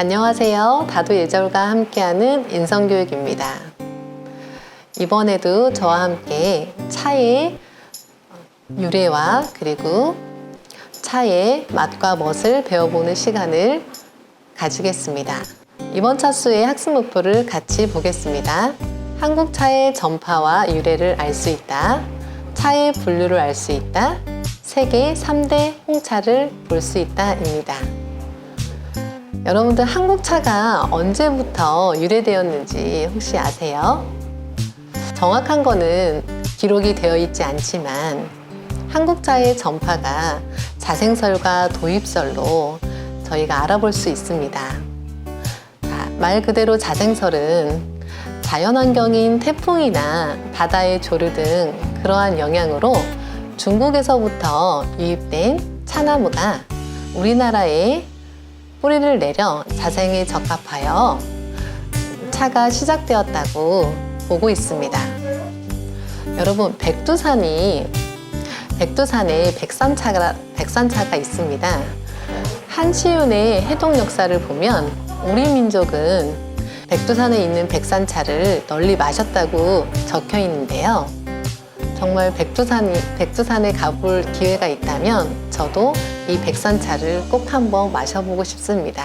안녕하세요. 다도 예절과 함께하는 인성교육입니다. 이번에도 저와 함께 차의 유래와 그리고 차의 맛과 멋을 배워보는 시간을 가지겠습니다. 이번 차수의 학습 목표를 같이 보겠습니다. 한국 차의 전파와 유래를 알 수 있다. 차의 분류를 알 수 있다. 세계 3대 홍차를 볼 수 있다입니다. 여러분들 한국 차가 언제부터 유래되었는지 혹시 아세요? 정확한 거는 기록이 되어 있지 않지만 한국차의 전파가 자생설과 도입설로 저희가 알아볼 수 있습니다. 자, 말 그대로 자생설은 자연환경인 태풍이나 바다의 조류 등 그러한 영향으로 중국에서부터 유입된 차나무가 우리나라에 뿌리를 내려 자생에 적합하여 차가 시작되었다고 보고 있습니다. 여러분, 백두산이 백두산에 백산차가, 백산차가 있습니다. 한시윤의 해동 역사를 보면 우리 민족은 백두산에 있는 백산차를 널리 마셨다고 적혀 있는데요. 정말 백두산이, 백두산에 가볼 기회가 있다면 저도 이 백산차를 꼭 한번 마셔보고 싶습니다.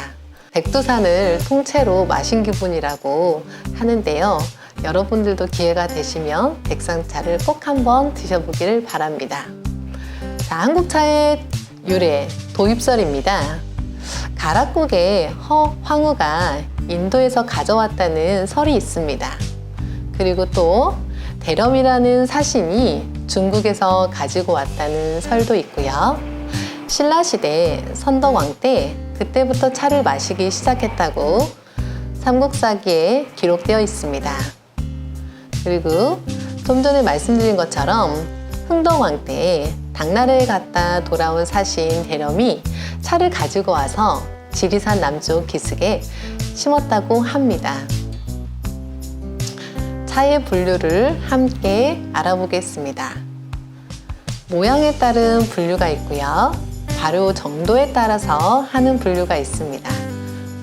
백두산을 통째로 마신 기분이라고 하는데요. 여러분들도 기회가 되시면 백산차를 꼭 한번 드셔보기를 바랍니다. 자, 한국차의 유래, 도입설입니다. 가락국의 허황우가 인도에서 가져왔다는 설이 있습니다. 그리고 또 대렴이라는 사신이 중국에서 가지고 왔다는 설도 있고요. 신라시대 선덕왕 때 그때부터 차를 마시기 시작했다고 삼국사기에 기록되어 있습니다. 그리고 좀 전에 말씀드린 것처럼 흥덕왕 때 당나라에 갔다 돌아온 사신 대렴이 차를 가지고 와서 지리산 남쪽 기슭에 심었다고 합니다. 차의 분류를 함께 알아보겠습니다. 모양에 따른 분류가 있고요. 발효 정도에 따라서 하는 분류가 있습니다.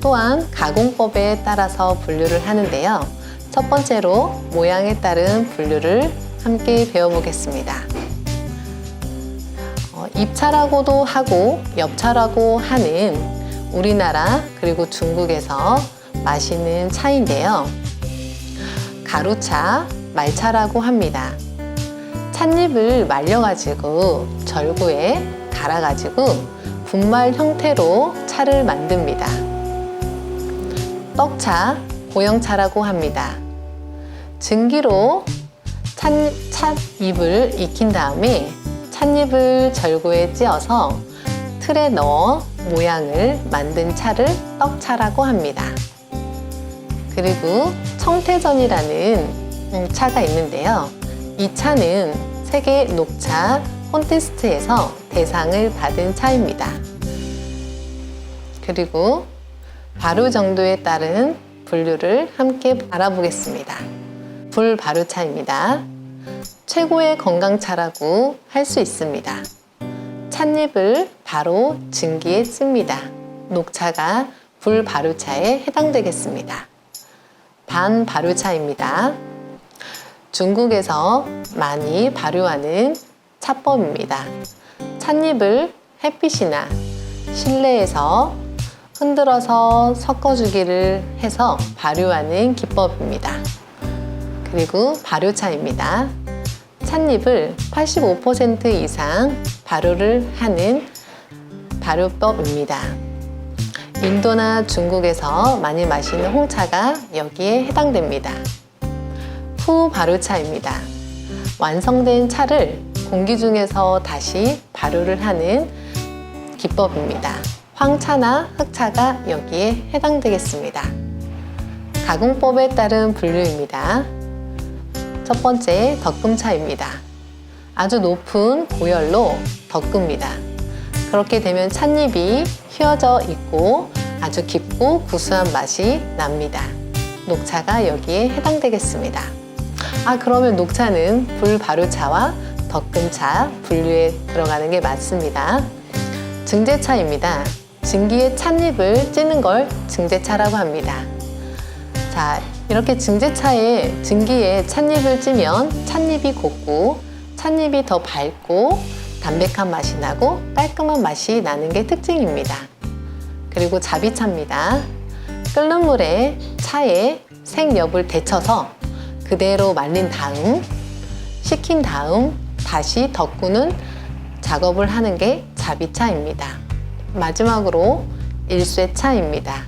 또한 가공법에 따라서 분류를 하는데요. 첫 번째로 모양에 따른 분류를 함께 배워보겠습니다. 어, 입차라고도 하고 엽차라고 하는 우리나라 그리고 중국에서 마시는 차인데요. 가루차, 말차라고 합니다. 찻잎을 말려가지고 절구에 갈아가지고 분말 형태로 차를 만듭니다. 떡차, 보영차라고 합니다. 증기로 찻, 찻잎을 익힌 다음에 찻잎을 절구에 찧어서 틀에 넣어 모양을 만든 차를 떡차라고 합니다. 그리고 청태전이라는 차가 있는데요. 이 차는 세계 녹차 콘테스트에서 대상을 받은 차입니다. 그리고 발효 정도에 따른 분류를 함께 알아보겠습니다. 불발효차입니다. 최고의 건강차라고 할 수 있습니다. 찻잎을 바로 증기에 씁니다. 녹차가 불발효차에 해당되겠습니다. 반 발효차입니다. 중국에서 많이 발효하는 차법입니다. 찻잎을 햇빛이나 실내에서 흔들어서 섞어주기를 해서 발효하는 기법입니다. 그리고 발효차입니다. 찻잎을 85% 이상 발효를 하는 발효법입니다. 인도나 중국에서 많이 마시는 홍차가 여기에 해당됩니다. 후 발효차입니다. 완성된 차를 공기 중에서 다시 발효를 하는 기법입니다. 황차나 흑차가 여기에 해당되겠습니다. 가공법에 따른 분류입니다. 첫 번째 덕금차입니다. 아주 높은 고열로 덕급니다. 그렇게 되면 찻잎이 휘어져 있고 아주 깊고 구수한 맛이 납니다. 녹차가 여기에 해당되겠습니다. 아, 그러면 녹차는 불발효차와 덕금차 분류에 들어가는 게 맞습니다. 증제차입니다. 증기의 찻잎을 찌는 걸 증제차라고 합니다. 자, 이렇게 증제차에 증기에 찻잎을 찌면 찻잎이 곱고 찻잎이 더 밝고 담백한 맛이 나고 깔끔한 맛이 나는 게 특징입니다. 그리고 자비차입니다. 끓는 물에 차에 생엽을 데쳐서 그대로 말린 다음 식힌 다음 다시 덮구는 작업을 하는 게 자비차입니다. 마지막으로 일쇠차입니다.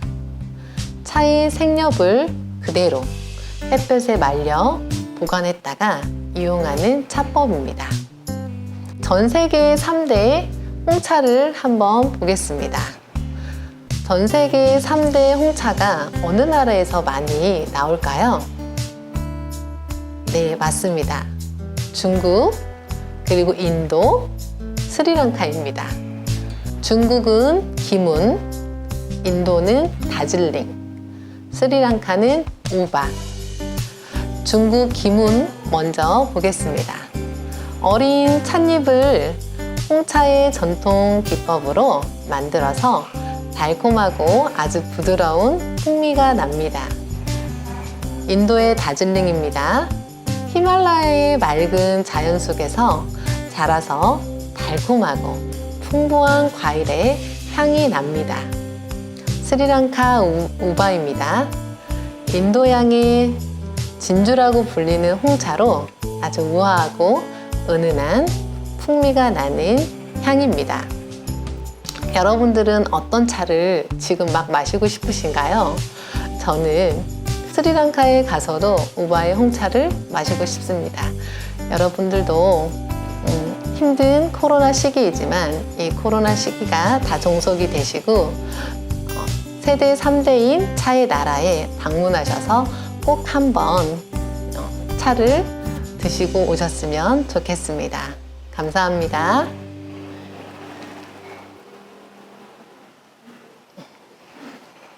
차의 생엽을 그대로 햇볕에 말려 보관했다가 이용하는 차법입니다. 전 세계 3대 홍차를 한번 보겠습니다. 전 세계 3대 홍차가 어느 나라에서 많이 나올까요? 네, 맞습니다. 중국, 그리고 인도, 스리랑카입니다. 중국은 기문, 인도는 다즐링, 스리랑카는 우바. 중국 기문 먼저 보겠습니다. 어린 찻잎을 홍차의 전통 기법으로 만들어서 달콤하고 아주 부드러운 풍미가 납니다. 인도의 다즐링입니다. 히말라야의 맑은 자연 속에서 자라서 달콤하고 풍부한 과일의 향이 납니다. 스리랑카 우- 우바입니다. 인도양의 진주라고 불리는 홍차로 아주 우아하고 은은한 풍미가 나는 향입니다. 여러분들은 어떤 차를 지금 막 마시고 싶으신가요? 저는 스리랑카에 가서도 우바의 홍차를 마시고 싶습니다. 여러분들도 음, 힘든 코로나 시기이지만 이 코로나 시기가 다 종속이 되시고 어, 세대 3대인 차의 나라에 방문하셔서 꼭 한번 어, 차를 드시고 오셨으면 좋겠습니다. 감사합니다.